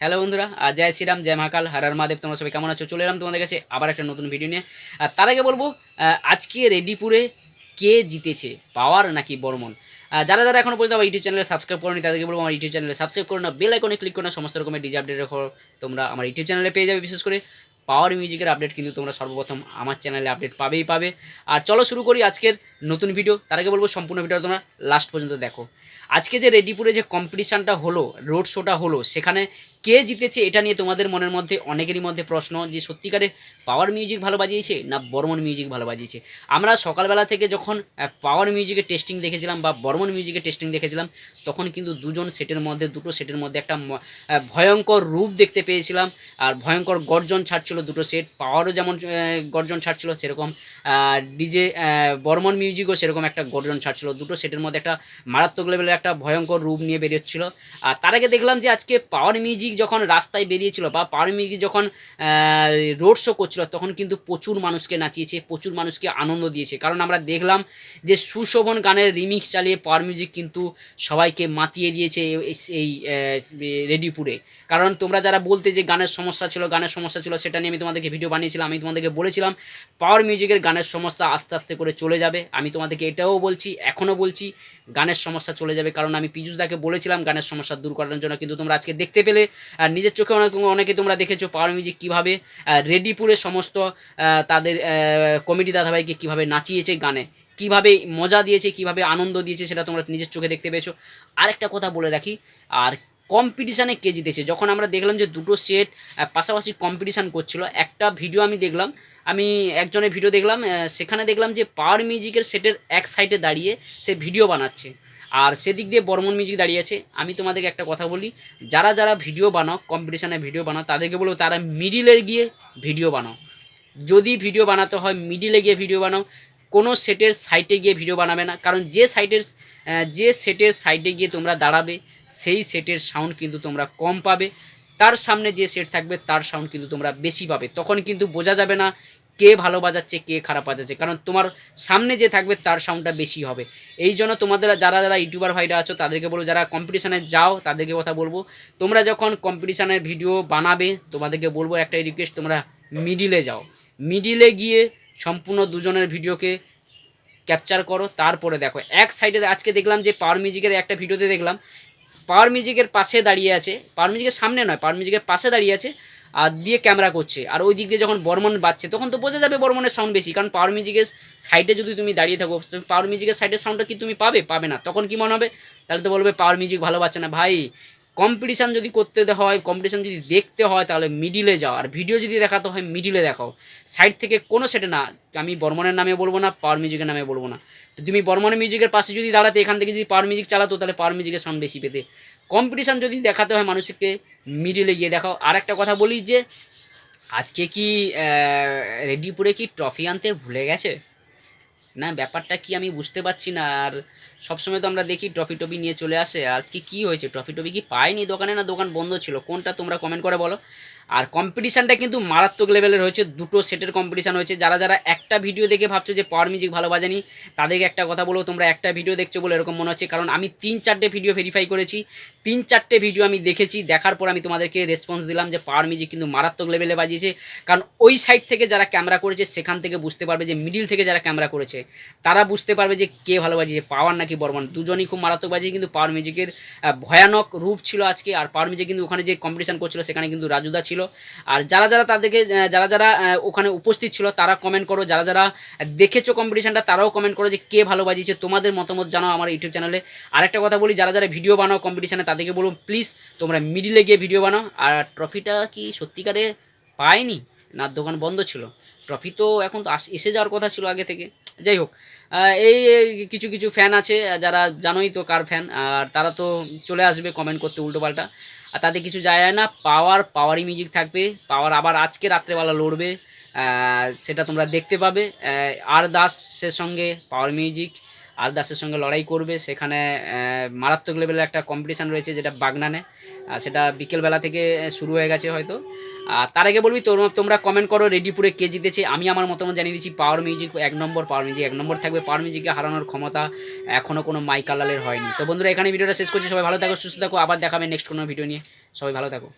Hello বন্ধুরা জয় শ্রীরাম, জয় মহাকাল, হারার মহাদেব, তোমরা সবাই কেমন আছো? চলে এলাম তোমাদের কাছে আবার একটা নতুন ভিডিও নিয়ে। আর তার আগে বলব আজকে রেডিপুরে কে জিতেছে, পাওয়ার নাকি বর্মন? যারা যারা এখনও পর্যন্ত আমার ইউটিউব চ্যানেলে সাবস্ক্রাইব করোনি, তাদেরকে বলব আমার ইউটিউব চ্যানেলে সাবস্ক্রাইব করো না বেল আইকনে ক্লিক করো না সমস্ত রকমের ডিজি আপডেটের খবর তোমরা আমার ইউটিউব চ্যানেলে পেয়ে যাবে বিশেষ করে। পাওয়ার মিউজিকের আপডেট কিন্তু তোমরা সর্বপ্রথম আমার চ্যানেলে আপডেট পাবেই পাবে। আর চলো শুরু করি আজকের নতুন ভিডিও তার আগে বলব সম্পূর্ণ ভিডিও তোমরা লাস্ট পর্যন্ত দেখো। আজকে যে রেডিপুরে যে কম্পিটিশানটা হলো রোড শোটা হলো, সেখানে কে জিতেছে এটা নিয়ে তোমাদের মনের মধ্যে, অনেকেরই মধ্যে প্রশ্ন যে সত্যিকারে পাওয়ার মিউজিক ভালো বাজিয়েছে না বর্মন মিউজিক ভালো বাজিয়েছে? আমরা সকালবেলা থেকে যখন পাওয়ার মিউজিকের টেস্টিং দেখেছিলাম বা বর্মন মিউজিকের টেস্টিং দেখেছিলাম, তখন কিন্তু দুজন সেটের মধ্যে, দুটো সেটের মধ্যে একটা ভয়ঙ্কর রূপ দেখতে পেয়েছিলাম। আর ভয়ঙ্কর গর্জন ছাড়ছিল দুটো সেট পাওয়ারও যেমন গর্জন ছাড়ছিল সেরকম। ডিজে বর্মন মিউজিকও সেরকম একটা গর্জন ছাড়ছিল দুটো সেটের মধ্যে একটা মারাত্মক লেভেলের একটা ভয়ঙ্কর রূপ নিয়ে বেরিয়েছিল। আর তার আগে দেখলাম যে আজকে পাওয়ার মিউজিক যখন রাস্তায় বেরিয়েছিল বা পাওয়ার মিউজিক যখন রোড শো করছিল, তখন কিন্তু প্রচুর মানুষকে নাচিয়েছে, প্রচুর মানুষকে আনন্দ দিয়েছে। কারণ আমরা দেখলাম যে সুশোভন গানের রিমিক্স চালিয়ে পাওয়ার মিউজিক কিন্তু সবাইকে মাতিয়ে দিয়েছে এই- রেডিপুরে কারণ তোমরা যারা বলতে যে গানের সমস্যা ছিল, গানের সমস্যা ছিল, সেটা নিয়ে আমি তোমাদেরকে ভিডিও বানিয়েছিলাম। আমি তোমাদেরকে বলেছিলাম পাওয়ার মিউজিকের গানের সমস্যা আস্তে আস্তে করে চলে যাবে। আমি তোমাদেরকে এটাও বলছি, এখনও বলছি, গানের সমস্যা চলে যাবে। কারণ আমি পীযুষ দাকে বলেছিলাম গানের সমস্যা দূর করার জন্য, কিন্তু তোমরা আজকে দেখতে পেলে, আর নিজের চোখে অনেক অনেকে তোমরা দেখেছ পাওয়ার মিউজিক কীভাবে রেডিপুরে সমস্ত তাদের কমেডি দাদাভাইকে কীভাবে নাচিয়েছে গানে, কীভাবে মজা দিয়েছে, কীভাবে আনন্দ দিয়েছে, সেটা তোমরা নিজের চোখে দেখতে পেয়েছ। আরেকটা কথা বলে রাখি, আর কম্পিটিশানে কে জিতেছে? যখন আমরা দেখলাম যে দুটো সেট পাশাপাশি কম্পিটিশান করছিল, একটা ভিডিও আমি দেখলাম, আমি একজনের ভিডিও দেখলাম সেখানে দেখলাম যে পাওয়ার মিউজিকের সেটের এক সাইডে দাঁড়িয়ে সে ভিডিও বানাচ্ছে। আর সেদিক দিয়ে বর্মন মিউজিক দাঁড়িয়ে আছে। আমি তোমাদেরকে একটা কথা বলি, যারা যারা ভিডিও বানাও কম্পিটিশানে ভিডিও বানাও, তাদেরকে বলব তারা মিডিলে গিয়ে ভিডিও বানাও। যদি ভিডিও বানাতে হয় মিডিলে গিয়ে ভিডিও বানাও কোনো সেটের সাইটে গিয়ে ভিডিও বানাবে না। কারণ যে সাইটের যে সেটের সাইডে গিয়ে তোমরা দাঁড়াবে, সেই সেটের সাউন্ড কিন্তু তোমরা কম পাবে। তার সামনে যে সেট থাকবে, তার সাউন্ড কিন্তু তোমরা বেশি পাবে। তখন কিন্তু বোঝা যাবে না কে ভালো বাজাচ্ছে, কে খারাপ বাজাচ্ছে। কারণ তোমার সামনে যে থাকবে, তার সাউন্ডটা বেশি হবে। এই জন্য তোমাদের যারা যারা ইউটিউবার ভাইরা আছো, তাদেরকে বলব, যারা কম্পিটিশানে যাও, তাদেরকে কথা বলব। তোমরা যখন কম্পিটিশানের ভিডিও বানাবে, তোমাদেরকে বলব একটা রিকোয়েস্ট তোমরা মিডিলে যাও। মিডিলে গিয়ে সম্পূর্ণ দুজনের ভিডিওকে ক্যাপচার করো, তারপরে দেখো। এক সাইডে আজকে দেখলাম যে পাওয়ার মিউজিকের একটা ভিডিওতে দেখলাম। পাওয়ার মিউজিকের পাশে দাঁড়িয়ে আছে পাওয়ার মিউজিকের সামনে নয় পাওয়ার মিউজিকের পাশে দাঁড়িয়ে আছে, আর দিয়ে ক্যামেরা করছে। আর ওই দিক দিয়ে যখন বর্মন বাজছে, তখন তো বোঝা যাবে বর্মনের সাউন্ড বেশি, কারণ পাওয়ার মিউজিকের সাইডে যদি তুমি দাঁড়িয়ে থাকো পাওয়ার মিউজিকের সাইডের সাউন্ডটা কি তুমি পাবে? পাবে না। তখন কি মনে হবে? তাহলে তো বলবে পাওয়ার মিউজিক ভালো পাচ্ছে না। ভাই কম্পিটিশান যদি করতে হয় কম্পিটিশান যদি দেখতে হয়, তাহলে মিডিলে যাও। আর ভিডিও যদি দেখাতে হয় মিডিলে দেখাও। সাইড থেকে কোনো সেটে না, আমি বর্মনের নামে বলব না পাওয়ার মিউজিকের নামে বলব না। তো তুমি বর্মনের মিউজিকের পাশে যদি দাঁড়াতে, এখান থেকে যদি পাওয়ার মিউজিক চালাতো, তাহলে পাওয়ার মিউজিকের সাউন্ড বেশি পেতে। কম্পিটিশান যদি দেখাতে হয় মানুষকে মিডিলে গিয়ে দেখাও। আর একটা কথা বলি যে, আজকে কি রেডিপুরে কি ট্রফি আনতে ভুলে গেছে? না, ব্যাপারটা কি আমি বুঝতে পারছি না। আর সবসময় তো আমরা দেখি ট্রফি টপি নিয়ে চলে আসে। আজকে কি হয়েছে? ট্রফি টপি কি পায়নি দোকানে না দোকান বন্ধ ছিল? কোনটা তোমরা কমেন্ট করে বলো। আর কম্পিটিশানটা কিন্তু মারাত্মক লেভেলের হয়েছে। দুটো সেটের কম্পিটিশান হয়েছে। যারা যারা একটা ভিডিও দেখে ভাবছ যে পাওয়ার মিউজিক ভালো বাজানি, তাদেরকে একটা কথা বলব, তোমরা একটা ভিডিও দেখছ বলে এরকম মনে হচ্ছে। কারণ আমি তিন, চারটে ভিডিও ভেরিফাই করেছি। তিন, চারটে ভিডিও আমি দেখেছি। দেখার পর আমি তোমাদেরকে রেসপন্স দিলাম যে পাওয়ার মিউজিক কিন্তু মারাত্মক লেভেলে বাজিয়েছে। কারণ ওই সাইড থেকে যারা ক্যামেরা করেছে, সেখান থেকে বুঝতে পারবে যে মিডিল থেকে যারা ক্যামেরা করেছে, তারা বুঝতে পারবে যে কে ভালো বাজিয়েছে। পাওয়ার নাকি বর্মন। দুজনই খুব মারাত্মক বাজিয়ে কিন্তু পাওয়ার মিউজিকের ভয়ানক রূপ ছিল আজকে। আর পাওয়ার মিউজিক কিন্তু ওখানে যে কম্পিটিশান করছিল, সেখানে কিন্তু রাজুদা ছিল। আর যারা যারা তাদেরকে যারা যারা ওখানে উপস্থিত ছিল, তারা কমেন্ট করো। যারা যারা দেখেছ কম্পিটিশনটা তারাও কমেন্ট করো যে কে ভালো বাজিয়েছে, তোমাদের মতামত জানাও আমার ইউটিউব চ্যানেলে আরেকটা কথা বলি, যারা যারা ভিডিও বানাও কম্পিটিশানে তাদেরকে বলুন প্লিজ তোমরা মিডিলে গিয়ে ভিডিও বানাও। আর ট্রফিটা কি সত্যিকারে পায়নি না, দোকান বন্ধ ছিল। ট্রফি তো এখন তো এসে যাওয়ার কথা ছিল আগে থেকে। যাই হোক এই কিছু কিছু ফ্যান আছে, যারা জানোই তো কার ফ্যান আর তারা তো চলে আসবে কমেন্ট করতে উল্টোপাল্টা। আর তাতে কিছু যায় না পাওয়ার পাওয়ারই মিউজিক থাকবে পাওয়ার আবার আজকে রাত্রেবেলা লড়বে সেটা তোমরা দেখতে পাবে আর দাস সে সঙ্গে পাওয়ার মিউজিক আর দাসের সঙ্গে লড়াই করবে। সেখানে মারাত্মক লেভেলের একটা কম্পিটিশান রয়েছে যেটা বাগনানে। সেটা বিকেলবেলা থেকে শুরু হয়ে গেছে হয়তো। আর তার আগে বলবি তোমরা তোমরা কমেন্ট করো রেডিপুরে কে জিতেছে। আমি আমার মতামত জানিয়ে দিচ্ছি পাওয়ার মিউজিক এক নম্বর পাওয়ার মিউজিক এক নম্বর থাকবে। পাওয়ার মিউজিককে হারানোর ক্ষমতা এখনও কোনো মাইকালালের হয়নি। তো বন্ধুরা এখানে ভিডিওটা শেষ করছি। সবাই ভালো থাকো, সুস্থ থাকো। আবার দেখাবে নেক্সট কোনো ভিডিও নিয়ে। সবাই ভালো থাকো।